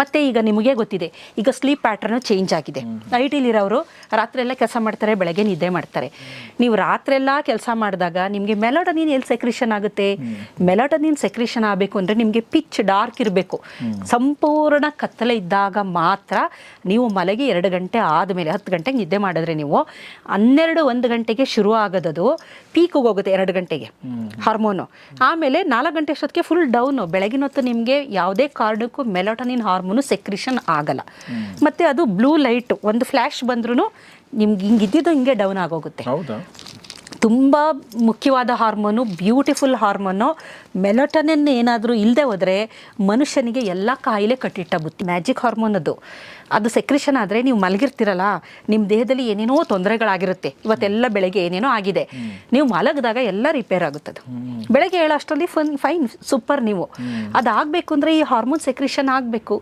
ಮತ್ತೆ ಈಗ ನಿಮಗೆ ಗೊತ್ತಿದೆ, ಈಗ ಸ್ಲೀಪ್ ಪ್ಯಾಟರ್ನ್ ಚೇಂಜ್ ಆಗಿದೆ. ಐ ಟಿಲಿರೋರು ರಾತ್ರಿ ಎಲ್ಲ ಕೆಲಸ ಮಾಡ್ತಾರೆ, ಬೆಳಗ್ಗೆ ನಿದ್ದೆ ಮಾಡ್ತಾರೆ. ನೀವು ರಾತ್ರಿ ಎಲ್ಲ ಕೆಲಸ ಮಾಡಿದಾಗ ನಿಮಗೆ ಮೆಲೋಟನಿನ್ ಎಲ್ಲಿ ಸೆಕ್ರಿಷನ್ ಆಗುತ್ತೆ? ಮೆಲೋಟನಿನ್ ಸೆಕ್ರಿಷನ್ ಆಗಬೇಕು ಅಂದರೆ ನಿಮಗೆ ಪಿಚ್ ಡಾರ್ಕ್ ಇರಬೇಕು. ಸಂಪೂರ್ಣ ಕತ್ತಲೆ ಇದ್ದಾಗ ಮಾತ್ರ ನೀವು ಮಲಗಿ ಎರಡು ಗಂಟೆ ಆದಮೇಲೆ, ಹತ್ತು ಗಂಟೆಗೆ ನಿದ್ದೆ ಮಾಡಿದ್ರೆ ನೀವು ಹನ್ನೆರಡು, ಒಂದು ಗಂಟೆಗೆ ಶುರು ಆಗೋದದು ಪೀಕಿಗೆ ಹೋಗುತ್ತೆ ಎರಡು ಗಂಟೆಗೆ ಹಾರ್ಮೋನು ಆಮೇಲೆ ನಾಲ್ಕು ಗಂಟೆ ಅಷ್ಟೊತ್ತಿಗೆ ಫುಲ್ ಡೌನು ಬೆಳಗಿನ ಹೊತ್ತು ನಿಮಗೆ ಯಾವುದೇ ಕಾರಣಕ್ಕೂ ಮೆಲೋಟನಿನ್ ಹಾರ್ಮೋನು ಸೆಕ್ರಿಷನ್ ಆಗಲ್ಲ. ಮತ್ತೆ ಅದು ಬ್ಲೂ ಲೈಟ್ ಒಂದು ಫ್ಲ್ಯಾಶ್ ಬಂದ್ರೂ ನಿಮ್ಗೆ ಹಿಂಗೆ ಇದ್ದಿದ್ದು ಹಿಂಗೆ ಡೌನ್ ಆಗೋಗುತ್ತೆ. ಹೌದಾ? ತುಂಬ ಮುಖ್ಯವಾದ ಹಾರ್ಮೋನು ಬ್ಯೂಟಿಫುಲ್ ಹಾರ್ಮೋನು ಮೆಲೋಟನಿನ್ ಏನಾದರೂ ಇಲ್ಲದೆ ಹೋದರೆ ಮನುಷ್ಯನಿಗೆ ಎಲ್ಲ ಕಾಯಿಲೆ ಕಟ್ಟಿಟ್ಟ ಬುತ್ತಿ ಮ್ಯಾಜಿಕ್ ಹಾರ್ಮೋನ್ ಅದು ಅದು ಸೆಕ್ರಿಷನ್ ಆದರೆ ನೀವು ಮಲಗಿರ್ತೀರಲ್ಲ ನಿಮ್ಮ ದೇಹದಲ್ಲಿ ಏನೇನೋ ತೊಂದರೆಗಳಾಗಿರುತ್ತೆ. ಇವತ್ತೆಲ್ಲ ಬೆಳಗ್ಗೆ ಏನೇನೋ ಆಗಿದೆ. ನೀವು ಮಲಗಿದಾಗ ಎಲ್ಲ ರಿಪೇರ್ ಆಗುತ್ತದೆ. ಬೆಳಗ್ಗೆ ಹೇಳೋ ಅಷ್ಟರಲ್ಲಿ ಫನ್ ಫೈನ್ ಸೂಪರ್ ನೀವು. ಅದಾಗಬೇಕು ಅಂದರೆ ಈ ಹಾರ್ಮೋನ್ ಸೆಕ್ರಿಷನ್ ಆಗಬೇಕು.